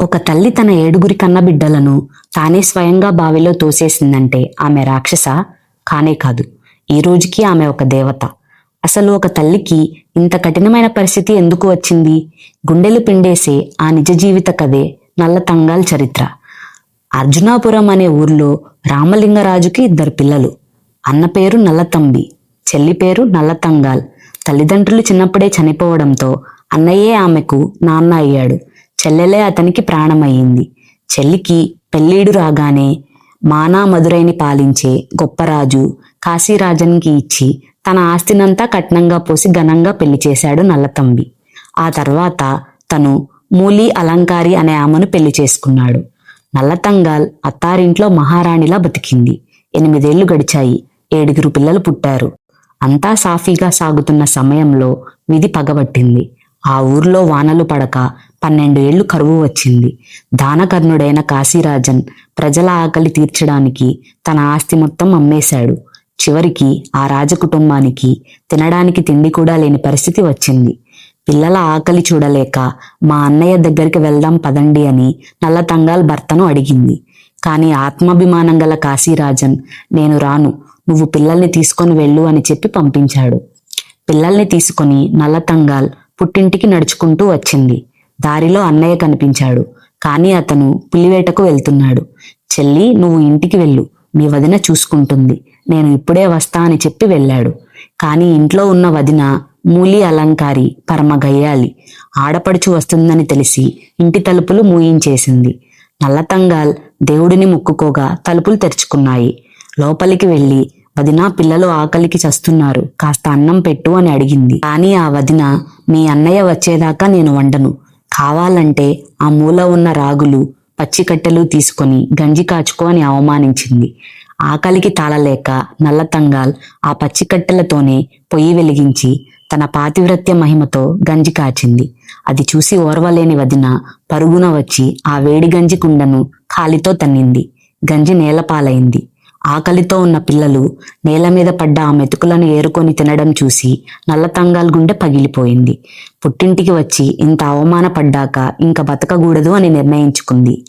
ఒక తల్లి తన ఏడుగురి కన్నబిడ్డలను తానే స్వయంగా బావిలో తోసేసిందంటే ఆమె రాక్షస కానే కాదు. ఈ రోజుకి ఆమె ఒక దేవత. అసలు ఒక తల్లికి ఇంత కఠినమైన పరిస్థితి ఎందుకు వచ్చింది? గుండెలు పిండేసే ఆ నిజ జీవిత కథే నల్ల తంగాల్ చరిత్ర. అర్జునాపురం అనే ఊర్లో రామలింగరాజుకి ఇద్దరు పిల్లలు. అన్న పేరు నల్లతంబి చెల్లి పేరు నల్లతంగాల్ తల్లిదండ్రులు చిన్నప్పుడే చనిపోవడంతో అన్నయ్యే ఆమెకు నాన్న అయ్యాడు. చెల్లెలే అతనికి ప్రాణమయ్యింది. చెల్లికి పెళ్ళీడు రాగానే మానా మధురైని పాలించే గొప్పరాజు కాశీరాజన్కి ఇచ్చి తన ఆస్తినంతా కట్నంగా పోసి ఘనంగా పెళ్ళి చేశాడు నల్లతంబి. ఆ తర్వాత తను మూలి అలంకారి అనే ఆమెను పెళ్ళి చేసుకున్నాడు. నల్లతంగాల్ అత్తారింట్లో మహారాణిలా బతికింది. ఎనిమిదేళ్ళు గడిచాయి. ఏడుగురు పిల్లలు పుట్టారు. అంతా సాఫీగా సాగుతున్న సమయంలో విధి పగబట్టింది. ఆ ఊర్లో వానలు పడక పన్నెండు ఏళ్ళు కరువు వచ్చింది. దానకర్ణుడైన కాశీరాజన్ ప్రజల ఆకలి తీర్చడానికి తన ఆస్తి మొత్తం అమ్మేశాడు. చివరికి ఆ రాజకుటుంబానికి తినడానికి తిండి కూడా లేని పరిస్థితి వచ్చింది. పిల్లల ఆకలి చూడలేక మా అన్నయ్య దగ్గరికి వెళ్దాం పదండి అని నల్లతంగాల్ భర్తను అడిగింది. కానీ ఆత్మాభిమానం గల కాశీరాజన్ నేను రాను నువ్వు పిల్లల్ని తీసుకొని వెళ్ళు అని చెప్పి పంపించాడు. పిల్లల్ని తీసుకొని నల్లతంగాల్ పుట్టింటికి నడుచుకుంటూ వచ్చింది. దారిలో అన్నయ్య కనిపించాడు. కానీ అతను పులివేటకు వెళ్తున్నాడు. చెల్లి నువ్వు ఇంటికి వెళ్ళు. మీ వదిన చూసుకుంటుంది. నేను ఇప్పుడే వస్తా అని చెప్పి వెళ్ళాడు. కానీ ఇంట్లో ఉన్న వదిన మూలి అలంకారి పరమ గయ్యాలి ఆడపడుచు వస్తుందని తెలిసి ఇంటి తలుపులు మూయించేసింది. నల్లతంగాల్ దేవుడిని ముక్కుకోగా తలుపులు తెరుచుకున్నాయి. లోపలికి వెళ్ళి వదిన పిల్లలు ఆకలికి చస్తున్నారు. కాస్త అన్నం పెట్టు అని అడిగింది. కానీ ఆ వదిన మీ అన్నయ్య వచ్చేదాకా నేను వండను. కావాలంటే ఆ మూల ఉన్న రాగులు పచ్చికట్టెలు తీసుకొని గంజి కాచుకో అని అవమానించింది. ఆకలికి తాళలేక నల్లతంగాల్ ఆ పచ్చికట్టెలతోనే పొయ్యి వెలిగించి తన పాతివ్రత్య మహిమతో గంజి కాచింది. అది చూసి ఓర్వలేని వదిన పరుగున వచ్చి ఆ వేడి గంజి కుండను కాలితో తన్నింది. గంజి నేలపాలైంది. ఆకలితో ఉన్న పిల్లలు నేల మీద పడ్డ ఆ మెతుకులను ఏరుకొని తినడం చూసి నల్లతంగాల్ గుండె పగిలిపోయింది. పుట్టింటికి వచ్చి ఇంత అవమానపడ్డాక ఇంక బతకకూడదు అని నిర్ణయించుకుంది.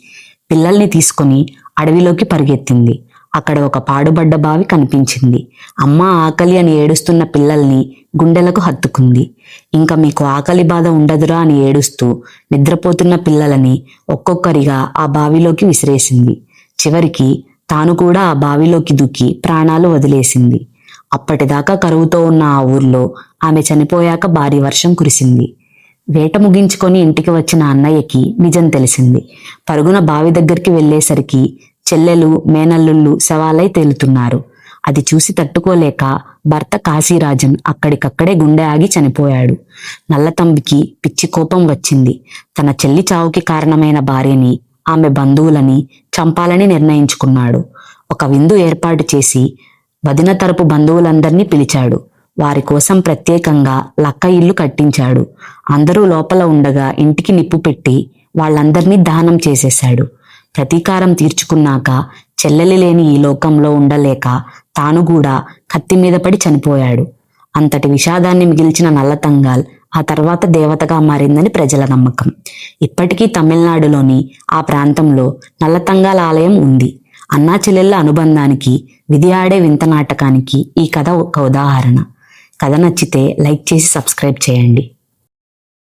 పిల్లల్ని తీసుకొని అడవిలోకి పరిగెత్తింది. అక్కడ ఒక పాడుబడ్డ బావి కనిపించింది. అమ్మ ఆకలి అని ఏడుస్తున్న పిల్లల్ని గుండెలకు హత్తుకుంది. ఇంకా మీకు ఆకలి బాధ ఉండదురా అని ఏడుస్తూ నిద్రపోతున్న పిల్లలని ఒక్కొక్కరిగా ఆ బావిలోకి విసిరేసింది. చివరికి తాను కూడా ఆ బావిలోకి దూకి ప్రాణాలు వదిలేసింది. అప్పటిదాకా కరువుతో ఉన్న ఆ ఊర్లో ఆమె చనిపోయాక భారీ వర్షం కురిసింది. వేట ముగించుకొని ఇంటికి వచ్చిన అన్నయ్యకి నిజం తెలిసింది. పరుగున బావి దగ్గరికి వెళ్ళేసరికి చెల్లెలు మేనల్లుళ్ళు శవాలై తేలుతున్నారు. అది చూసి తట్టుకోలేక భర్త కాశీరాజన్ అక్కడికక్కడే గుండె ఆగి చనిపోయాడు. నల్లతంబికి పిచ్చి కోపం వచ్చింది. తన చెల్లి చావుకి కారణమైన భార్యని ఆమె బంధువులని చంపాలని నిర్ణయించుకున్నాడు. ఒక విందు ఏర్పాటు చేసి వదిన తరపు బంధువులందరినీ పిలిచాడు. వారి కోసం ప్రత్యేకంగా లక్క ఇల్లు కట్టించాడు. అందరూ లోపల ఉండగా ఇంటికి నిప్పు పెట్టి వాళ్ళందరినీ దానం చేసేశాడు. ప్రతీకారం తీర్చుకున్నాక చెల్లెలి లేని ఈ లోకంలో ఉండలేక తాను కూడా కత్తి మీద పడి చనిపోయాడు. అంతటి విషాదాన్ని మిగిల్చిన నల్లతంగాల్ ఆ తర్వాత దేవతగా మారిందని ప్రజల నమ్మకం. ఇప్పటికీ తమిళనాడులోని ఆ ప్రాంతంలో నల్లతంగాల ఆలయం ఉంది. అన్నా చెల్లెళ్ళ అనుబంధానికి విధి ఆడే వింత నాటకానికి ఈ కథ ఒక ఉదాహరణ. కథ నచ్చితే లైక్ చేసి సబ్స్క్రైబ్ చేయండి.